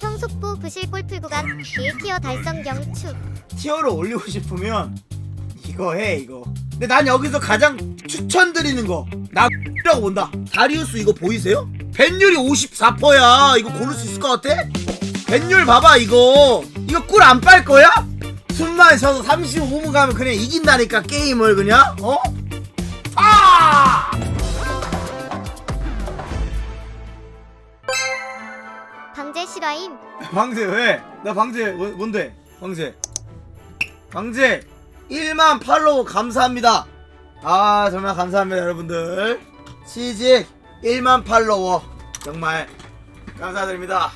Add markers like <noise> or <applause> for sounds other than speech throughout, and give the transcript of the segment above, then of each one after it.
형속부 부실 골프 구간 1티어 달성 경추 티어를 올리고 싶으면 이거 해 이거 근데 난 여기서 가장 추천드리는 거나 라고 본다 다리우스 이거 보이세요? 벤율이 54%야 이거 고를 수 있을 것 같아? 벤율 봐봐 이거 이거 꿀 안 빨 거야? 숨만 쉬어서 35분 가면 그냥 이긴다니까 게임을 그냥 어? 아! 실화임 방제 왜? 나 방제 뭐, 뭔데? 방제. 방제. 1만 팔로우 감사합니다. 아 정말 감사합니다 여러분들. 시직 1만 팔로워. 정말 감사드립니다.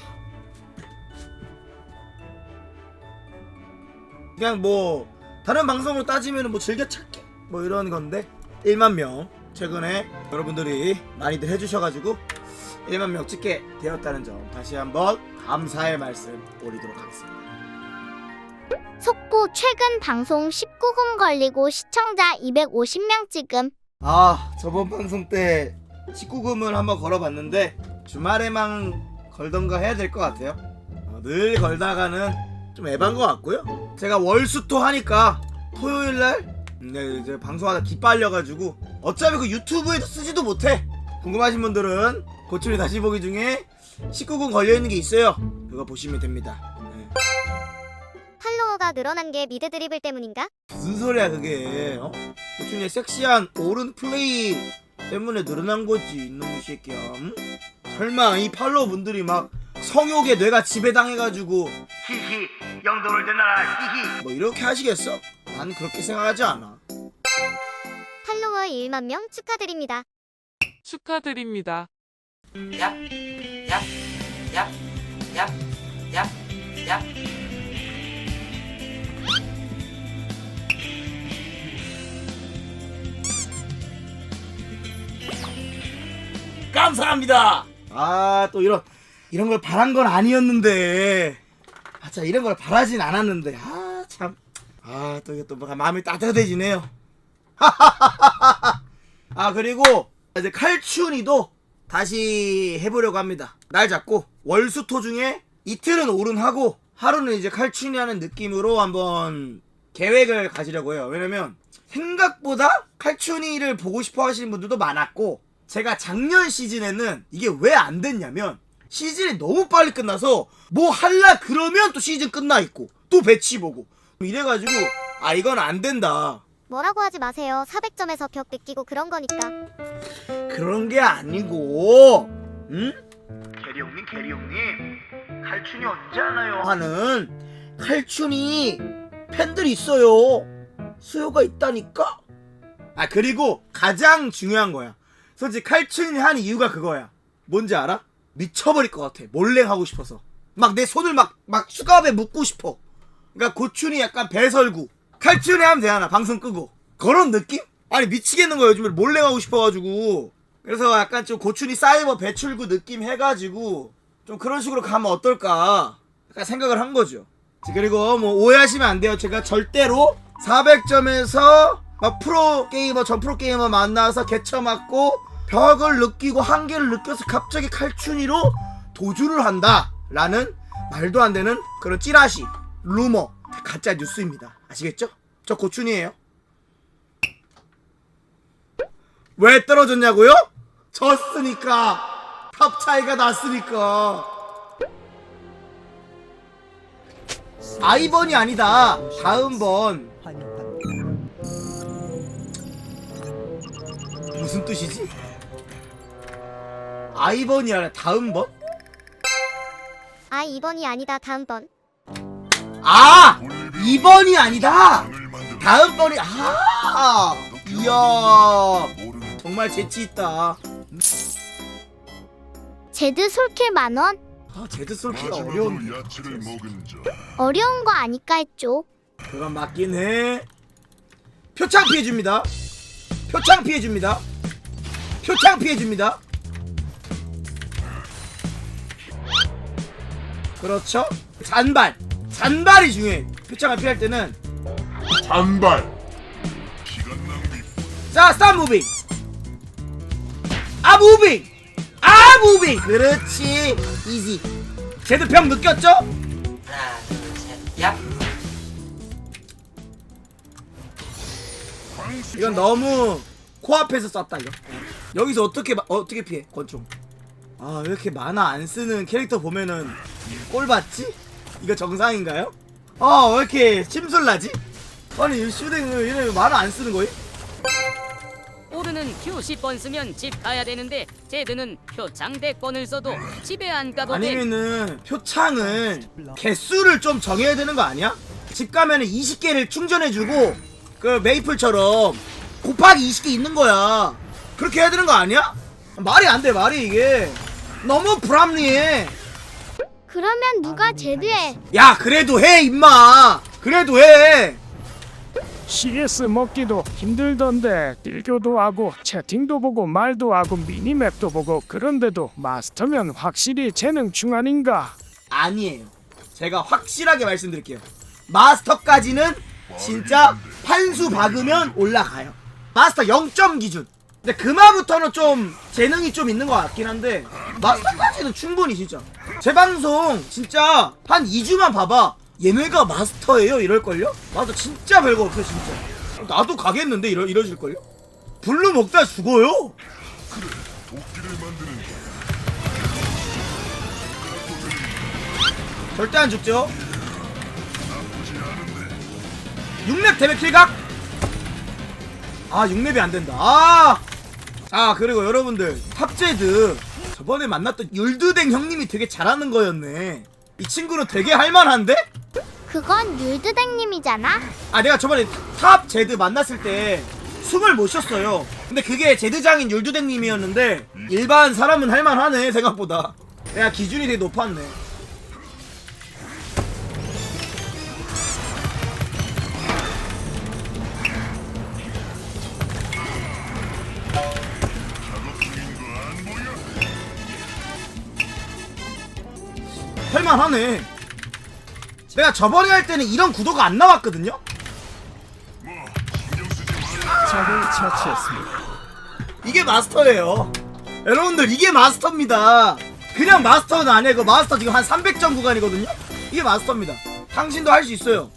그냥 뭐 다른 방송으로 따지면 뭐 즐겨찾기? 뭐 이런 건데? 1만 명 최근에 여러분들이 많이들 해주셔가지고 1만 명 찍게 되었다는 점 다시 한번 감사의 말씀 올리도록 하겠습니다. 속보 최근 방송 19금 걸리고 시청자 250명 찍음 아 저번 방송 때 19금을 한번 걸어봤는데 주말에만 걸던가 해야 될 것 같아요. 어, 늘 걸다가는 좀 에반 것 같고요. 제가 월수토 하니까 토요일날 네, 이제 방송하다 기빨려가지고 어차피 그 유튜브에도 쓰지도 못해. 궁금하신 분들은 고추리 다시 보기 중에 19금 걸려있는 게 있어요. 그거 보시면 됩니다. 네. 팔로워가 늘어난 게 미드 드리블 때문인가? 무슨 소리야 그게 어? 고추리의 섹시한 오른 플레이 때문에 늘어난 거지 이놈의 새끼야 응? 설마 이 팔로워 분들이 막 성욕에 뇌가 지배당해가지고 히히 영도를 내놔라 히히 뭐 이렇게 하시겠어? 난 그렇게 생각하지 않아 팔로워 1만 명 축하드립니다. 축하드립니다. 얍, 얍, 얍, 얍, 얍, 얍. 감사합니다. 아 또 이런 이런 걸 바란 건 아니었는데. 아 참 이런 걸 바라진 않았는데. 아 참 아 또 이게 또 뭐가 마음이 따뜻해지네요. <laughs> 아 그리고 이제 칼춘이도 다시 해보려고 합니다. 날 잡고 월수토 중에 이틀은 오른하고 하루는 이제 칼춘이 하는 느낌으로 한번 계획을 가지려고 해요. 왜냐면 생각보다 칼춘이를 보고 싶어 하시는 분들도 많았고 제가 작년 시즌에는 이게 왜 안 됐냐면 시즌이 너무 빨리 끝나서 뭐 할라 그러면 또 시즌 끝나 있고 또 배치 보고 이래가지고 아 이건 안 된다 뭐라고 하지 마세요. 400점에서 벽 느끼고 그런 거니까. 그런 게 아니고 응? 캐리 형님 캐리 형님 칼춘이 언제 하나요? 하는 칼춘이 팬들이 있어요. 수요가 있다니까. 아 그리고 가장 중요한 거야. 솔직히 칼춘이 한 이유가 그거야. 뭔지 알아? 미쳐버릴 것 같아. 몰래 하고 싶어서. 막 내 손을 막 막 수갑에 묶고 싶어. 그러니까 고춘이 약간 배설구 칼춘이 하면 되잖아 방송 끄고. 그런 느낌? 아니 미치겠는 거야 요즘에 몰래 하고 싶어가지고. 그래서 약간 좀 고춘이 사이버 배출구 느낌 해가지고 좀 그런 식으로 가면 어떨까? 약간 생각을 한 거죠. 그리고 뭐 오해하시면 안 돼요. 제가 절대로 400점에서 막 프로 게이머 전 프로 게이머 만나서 개쳐 맞고 벽을 느끼고 한계를 느껴서 갑자기 칼춘이로 도주를 한다. 라는 말도 안 되는 그런 찌라시 루머 다 가짜 뉴스입니다 아시겠죠? 저 고춘이에요 왜 떨어졌냐고요? 졌으니까 탑 차이가 났으니까 아이번이 아니다 다음 번 무슨 뜻이지? 아이번이 아니라 다음 번? 아 2번이 아니다 다음 번. 아! 2번이 아니다! 다음 번이, 아! 이야! 정말 재치있다. 제드 솔킬 만원? 아, 제드 솔키가 어려운데. 야채를 먹은 자 어려운 거 아니까 했죠. 그건 맞긴 해. 표창 피해줍니다. 표창 피해줍니다. 표창 피해줍니다. 그렇죠. 잔발. 잔발이 중요해. 표창을 피할 때는. 낭비 자, 스탑 무빙. 아, 무빙. 아, 무빙. 그렇지. 이지. 제드평 느꼈죠? 하나 둘셋얍 이건 너무 코앞에서 쐈다 이거 여기서 어떻게 마- 어떻게 피해 권총 아 왜 이렇게 만화 안 쓰는 캐릭터 보면은 꼴 받지? 이거 정상인가요? 아왜 이렇게 심술나지? 아니 이 슈댕 얘네 만화 안 쓰는 거임? 오르는 큐 10번 쓰면 집 가야 되는데 제드는 표창 100번을 써도 집에 안 가도 돼. 아니면은 표창을 개수를 좀 정해야 되는 거 아니야? 집 가면은 20개를 충전해주고 그 메이플처럼 곱하기 20개 있는 거야 그렇게 해야 되는 거 아니야? 말이 안 돼 말이 이게 너무 불합리해 그러면 누가 제드해? 야 그래도 해 임마. 그래도 해. CS 먹기도 힘들던데 딜교도 하고 채팅도 보고 말도 하고 미니맵도 보고 그런데도 마스터면 확실히 재능 충 아닌가? 아니에요. 제가 확실하게 말씀드릴게요. 마스터까지는 진짜 판수 박으면 올라가요. 마스터 0점 기준. 근데 그마부터는 좀 재능이 좀 있는 것 같긴 한데 마스터까지는 충분히 진짜 제 방송 진짜 한 2주만 봐봐. 얘네가 마스터예요? 이럴걸요? 마스터 진짜 별거 없어 진짜. 나도 가겠는데 이러, 이러실걸요? 블루 먹다 죽어요? 도끼를 만드는 절대 안 죽죠? 6렙 대백 킬각? 아 6렙이 안 된다. 아! 자 그리고 여러분들 탑제드 저번에 만났던 율드댕 형님이 되게 잘하는 거였네 이 친구는 되게 할만한데? 그건 율드댕님이잖아. 아 내가 저번에 탑 제드 만났을 때 숨을 못 쉬었어요 근데 그게 제드장인 율드댕님이었는데 일반 사람은 할만하네 생각보다 내가 기준이 되게 높았네 할만하네 내가 저번에 할 때는 이런 구도가 안 나왔거든요 적을 처치했습니다 이게 마스터예요. 여러분들 이게 마스터입니다. 그냥 마스터는 아니고 마스터 지금 한 300점 구간이거든요. 이게 마스터입니다. 당신도 할 수 있어요.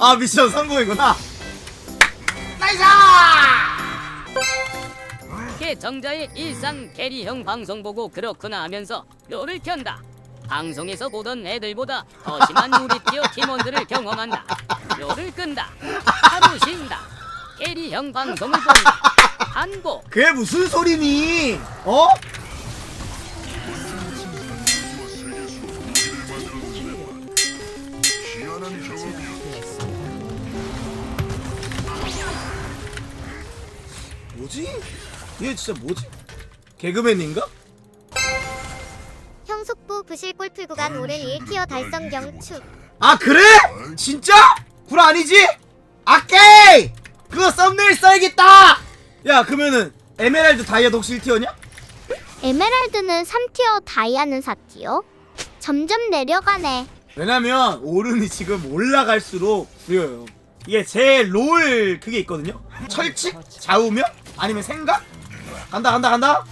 아 미션 성공이구나. 나이스! 개정자의 일상 캐리형 방송 보고 그렇구나 하면서 롤을 켠다. 방송에서 보던 애들보다 더 심한 우리 티어 팀원들을 경험한다. 롤을 끈다. 하루 쉰다. 캐리형 방송을 본다. 한고 그게 무슨 소리니? 어? 뭐지? 얘 진짜 뭐지? 개그맨인가? 부실 골프 구간 올해 1티어 달성 경 축. 아 그래? 진짜? 불 아니지? 아케이! 그거 썸네일 써야겠다! 야 그러면은 에메랄드 다이아도 혹시 1티어냐? 에메랄드는 3티어, 다이아는 4티어. 점점 내려가네. 왜냐면 오른이 지금 올라갈수록 부여요. 이게 제 롤 그게 있거든요. 철칙, 좌우면 아니면 생각. 간다 간다 간다.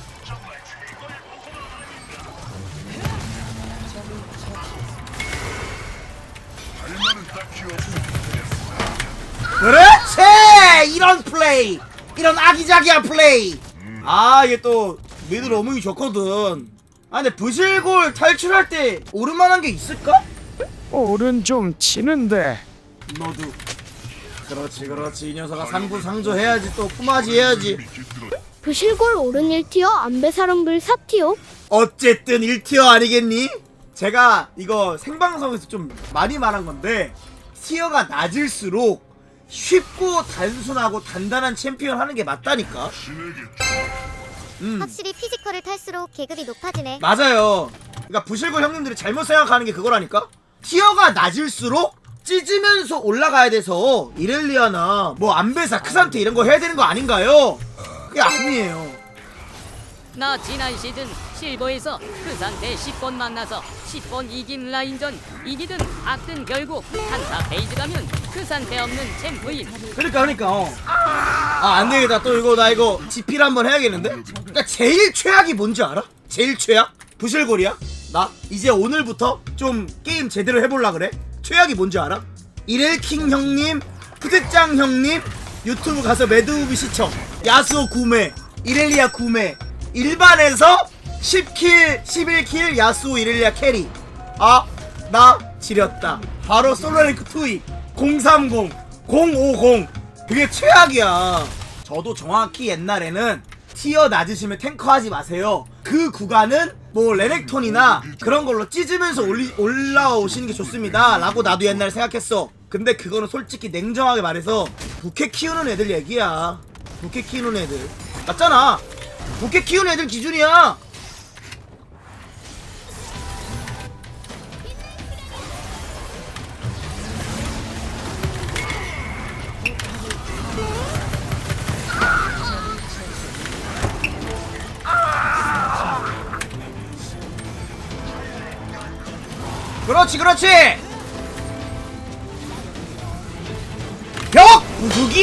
그렇지 이런 플레이, 이런 아기자기한 플레이. 아 이게 또 미들 어묵이 좋거든. 아 근데 부실골 탈출할 때 오른만한 게 있을까? 오른 좀 치는데 너도. 그렇지 그렇지 이 녀석아 상부상조 해야지 또 품앗이 해야지. 부실골 오른 1티어, 안배사름불 4티어. 어쨌든 1티어 아니겠니? 제가 이거 생방송에서 좀 많이 말한 건데 티어가 낮을수록 쉽고 단순하고 단단한 챔피언 하는 게 맞다니까. 음. 확실히 피지컬을 탈수록 계급이 높아지네. 맞아요. 그러니까 부실고 형님들이 잘못 생각하는 게 그거라니까? 티어가 낮을수록 찢으면서 올라가야 돼서 이렐리아나 뭐 안베사 크산테 이런 거 해야 되는 거 아닌가요? 그게 아니에요 나 지난 시즌 실버에서 그 상태 10번 만나서 10번 이긴 라인전 이기든 악든 결국 한타 페이지 가면 그 상태 없는 챔프인 그러니까 그러니까 어. 아 안되겠다 또 이거 나 이거 지필 한번 해야겠는데 그러니까 제일 최악이 뭔지 알아? 제일 최악? 부실골이야? 나 이제 오늘부터 좀 게임 제대로 해볼라 그래 최악이 뭔지 알아? 이렐킹 형님 푸드짱 형님 유튜브 가서 매드우비 시청 야수호 구매 이렐리아 구매 일반에서 10킬 11킬 야수호 이렐리아 캐리. 아 나 지렸다. 바로 솔로랭크 투입 030 050 그게 최악이야. 저도 정확히 옛날에는 티어 낮으시면 탱커 하지 마세요. 그 구간은 뭐 레넥톤이나 그런 걸로 찢으면서 올리, 올라오시는 게 좋습니다. 라고 나도 옛날에 생각했어. 근데 그거는 솔직히 냉정하게 말해서 부캐 키우는 애들 얘기야. 부캐 키우는 애들. 맞잖아 부캐 키우는 애들 기준이야? 그렇지 그렇지! 벽! 부수기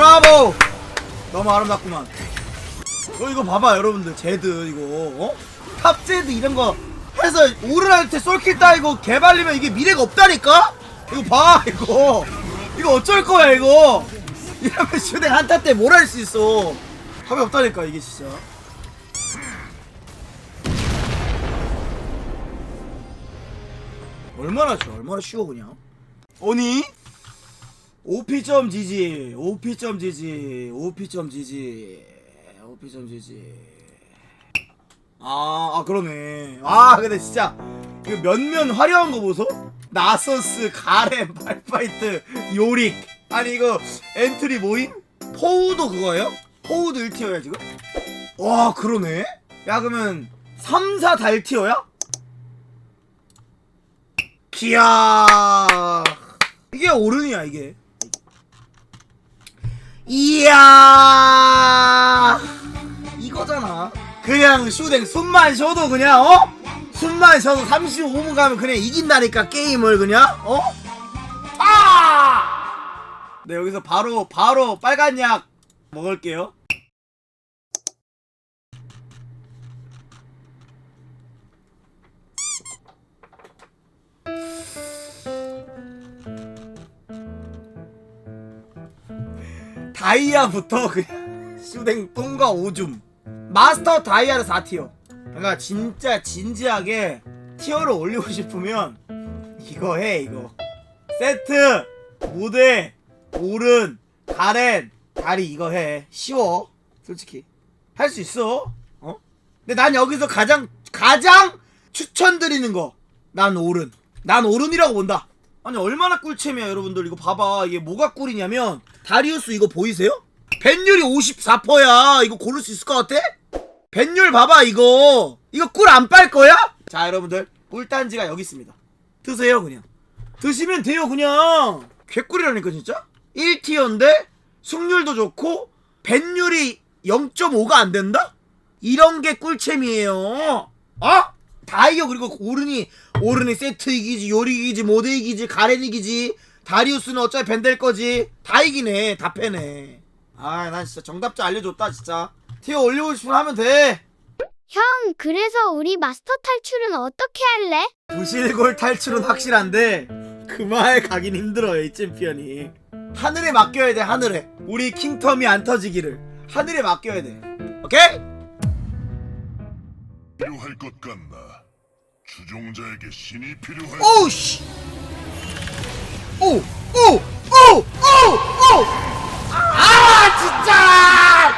브라보! 너무 아름답구만. 어 이거 봐봐 여러분들. 제드 이거 어? 탑제드 이런 거 해서 오르한테 솔킬 따이고 개발리면 이게 미래가 없다니까? 이거 봐 이거. 이거 어쩔 거야 이거? 이러면 슈댕 한타 때 뭘 할 수 있어? 답이 없다니까 이게 진짜. 얼마나 쉬워 얼마나 쉬워 그냥? 오니 op.gg op.gg op.gg op.gg 아, 아 그러네. 아 근데 진짜 그 면면 화려한 거 보소? 나서스 가렘 발파이트 요릭. 아니 이거 엔트리 모임? 포우도 그거예요? 포우도 1티어야 지금? 와 그러네. 야 그러면 3, 4 달티어야? 기야 이게 오른이야 이게 이야 이거잖아 그냥 슈댕 숨만 쉬어도 그냥 어? 숨만 쉬어도 35분 가면 그냥 이긴다니까 게임을 그냥 어? 아! 네 여기서 바로 바로 빨간 약 먹을게요 다이아부터 그냥 슈댕 똥과 오줌. 마스터 다이아를 4티어. 그러니까 진짜 진지하게 티어를 올리고 <laughs> 싶으면 이거 해 이거. 세트 무대 오른 가렌 다리 이거 해. 쉬워 솔직히. 할 수 있어 어? 근데 난 여기서 가장 가장 추천드리는 거. 난 오른. 난 오른이라고 본다. 아니 얼마나 꿀잼이야 여러분들. 이거 봐봐. 이게 뭐가 꿀이냐면 다리우스 이거 보이세요? 벤율이 54%야 이거 고를 수 있을 것 같아? 벤율 봐봐 이거 이거 꿀 안 빨 거야? 자 여러분들 꿀단지가 여기 있습니다 드세요 그냥 드시면 돼요 그냥 개꿀이라니까 진짜 1티어인데 승률도 좋고 벤율이 0.5가 안 된다? 이런 게 꿀잼이에요 어? 다이어 그리고 오른이 오른이 세트 이기지 요리 이기지 모드 이기지 가렌 이기지 다리우스는 어차피 밴될 거지. 다 이기네. 다 패네. 아 난 진짜 정답자 알려줬다 진짜. 티어 올리고 싶으면 하면 돼. 형, 그래서 우리 마스터 탈출은 어떻게 할래? 부실골 탈출은 확실한데 그말 가긴 힘들어요 이 챔피언이. 하늘에 맡겨야 돼 하늘에. 우리 킹텀이 안 터지기를. 하늘에 맡겨야 돼. 오케이? 필요할 것 같나? 추종자에게 신이 필요할 오우 씨 오! 오! 오! 오! 오! 아 진짜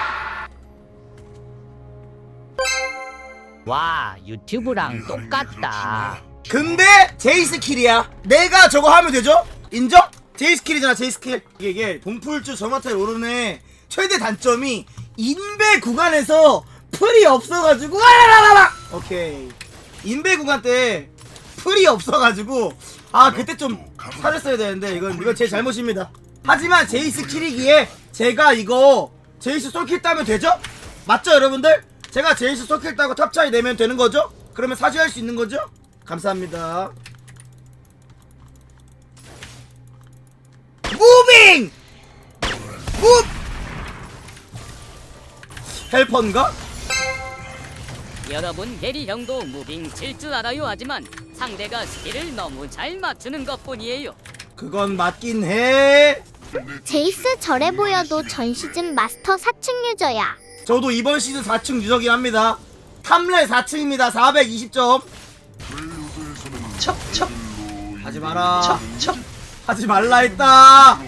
와 유튜브랑 똑같다. 근데 제이스 킬이야 내가 저거 하면 되죠? 인정? 제이스 킬이잖아 제이스 킬 이게, 이게 동풀주 저마타에 오르네 최대 단점이 인베 구간에서 풀이 없어가지고 와라라라 오케이 인베 구간 때 풀이 없어가지고 아 그때 좀 살렸어야 되는데 이건 이건 제 잘못입니다 하지만 제이스 킬이기에 제가 이거 제이스 솔킬 따면 되죠? 맞죠 여러분들? 제가 제이스 솔킬 따고 탑차이 내면 되는 거죠? 그러면 사죄할 수 있는 거죠? 감사합니다 무빙! 무 헬펀가? 여러분 게리 형도 무빙 칠 줄 알아요 하지만 상대가 스킬을 너무 잘 맞추는 것뿐이에요. 그건 맞긴 해. 제이스 저래 보여도 전 시즌 마스터 4층 유저야. 저도 이번 시즌 4층 유저긴 합니다. 탐레 4층입니다. 420점. 첩첩 하지 마라. 첩첩 하지 말라 했다.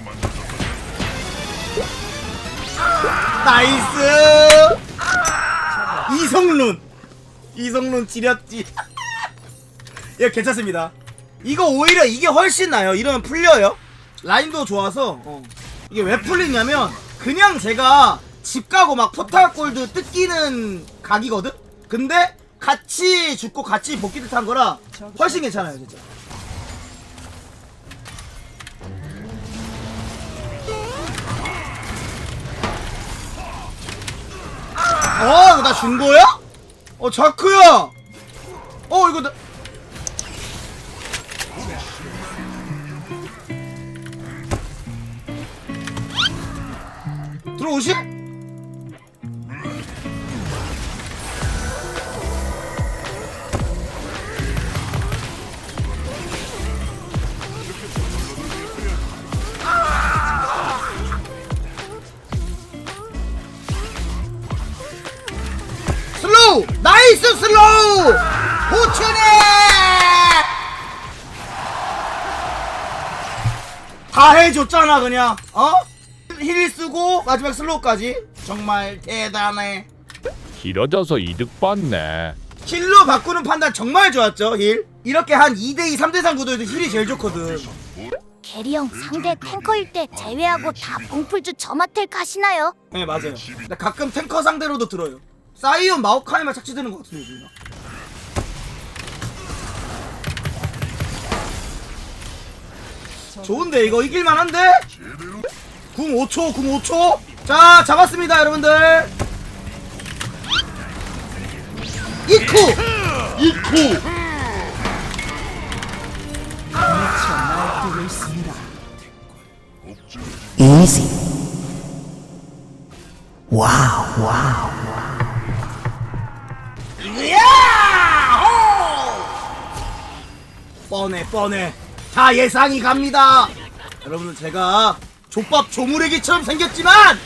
나이스. 이성룬. 이성룬 지렸지. <laughs> 예, 괜찮습니다. 이거 오히려 이게 훨씬 나요. 이러면 풀려요. 라인도 좋아서. 어. 이게 왜 풀리냐면 그냥 제가 집 가고 막 포탈 골드 뜯기는 각이거든. 근데 같이 죽고 같이 복귀 듯한 거라 훨씬 괜찮아요, 진짜. 어, 나 준 거야? 어, 자크야! 어, 이거 나. 들어오시? 나이스 슬로우! 호천에! 다 해줬잖아 그냥 어? 힐 쓰고 마지막 슬로우까지 정말 대단해 길어져서 이득 봤네. 힐로 바꾸는 판단 정말 좋았죠 힐 이렇게 한 2대2 3대3 구도에도 힐이 제일 좋거든 게리 형 상대 탱커일 때 제외하고 다 봉풀주 저마텔 가시나요? 네 맞아요 근데 가끔 탱커 상대로도 들어요 사이온 마오카이만 착취되는 것 같은데 지금. 좋은데 이거 이길만한데? 궁 5초 궁 5초? 자 잡았습니다 여러분들. 이쿠! 이쿠 뻔해 뻔해. 다 예상이 갑니다. 여러분들 제가 족밥 조무래기처럼 생겼지만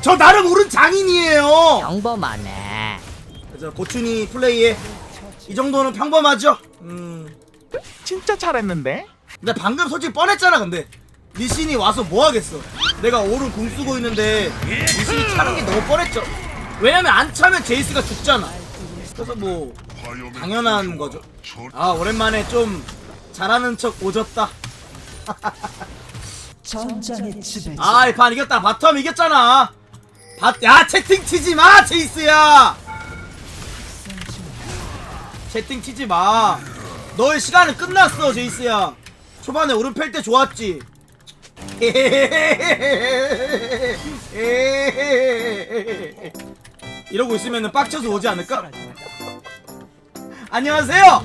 저 나름 옳은 장인이에요. 평범하네. 그래서 고춘이 플레이에 이 정도는 평범하죠? 음. 진짜 잘했는데? 근데 방금 솔직히 뻔했잖아 근데. 리신이 와서 뭐 하겠어? 내가 오른 궁 쓰고 있는데 리신이 차는 게 너무 뻔했죠. 왜냐면 안 차면 제이스가 죽잖아. 그래서 뭐 당연한 거죠. 아 오랜만에 좀 잘하는 척 오졌다. 아이판 이겼다. 바텀 이겼잖아. 바, 야 채팅 치지 마 제이스야. 채팅 치지 마. 너의 시간은 끝났어 제이스야. 초반에 오른 팰때 좋았지. <laughs> 이러고 있으면 빡쳐서 오지 않을까? 안녕하세요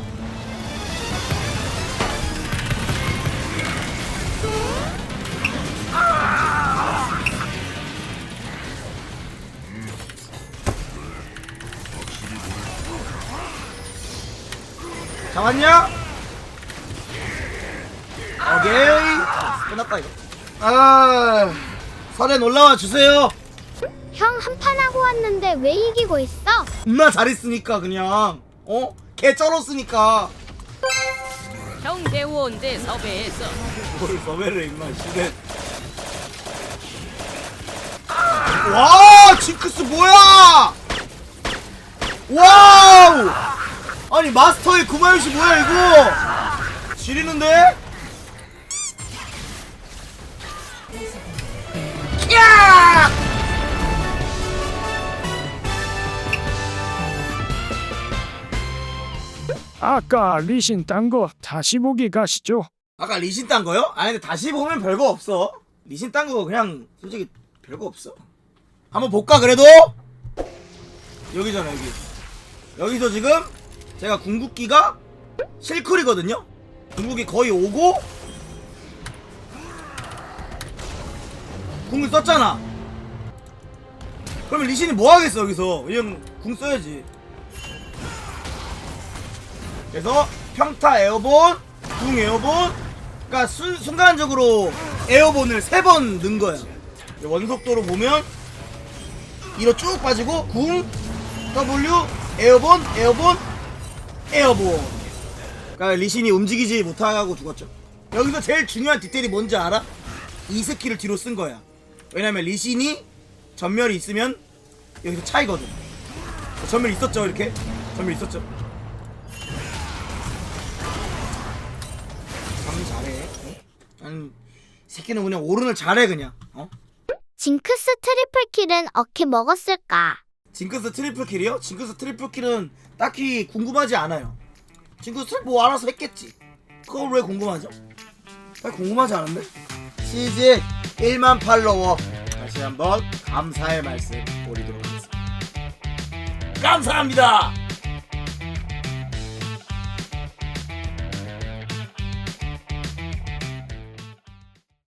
잡았냐? 오케이 끝났다 이거 아 설엔 올라와 주세요 형 한 판 하고 왔는데 왜 이기고 있어? 겁나 잘했으니까 그냥 어? 개 쩔었으니까. 형 대우원대 섭외했어. 뭘 섭외를 임마 시대. 와 징크스 뭐야? 와우! 아니 마스터의 구마유시 뭐야 이거? 지리는데? 야 아까 리신 딴 거 다시 보기 가시죠. 아까 리신 딴 거요? 아니 근데 다시 보면 별거 없어. 리신 딴 거 그냥 솔직히 별거 없어. 한번 볼까 그래도? 여기잖아 여기. 여기서 지금 제가 궁극기가 실쿨이거든요? 궁극기 거의 오고 궁을 썼잖아. 그러면 리신이 뭐 하겠어 여기서? 그냥 궁 써야지 그래서 평타 에어본, 궁 에어본, 그러니까 순, 순간적으로 에어본을 세 번 넣은 거야. 원속도로 보면 이로 쭉 빠지고 궁, W, 에어본, 에어본, 에어본. 그러니까 리신이 움직이지 못하고 죽었죠. 여기서 제일 중요한 디테일이 뭔지 알아? 이 스킬을 뒤로 쓴 거야. 왜냐면 리신이 전멸이 있으면 여기서 차이거든. 전멸 있었죠 이렇게? 전멸 있었죠. 아니, 이 새끼는 그냥 오른을 잘해 그냥. 어? 징크스 트리플 킬은 어떻게 먹었을까? 징크스 트리플 킬이요? 징크스 트리플 킬은 딱히 궁금하지 않아요. 징크스 뭐 알아서 했겠지. 그걸 왜 궁금하죠? 아, 궁금하지 않은데? 시즌 1만 팔로워 다시 한번 감사의 말씀 올리도록 하겠습니다. 감사합니다.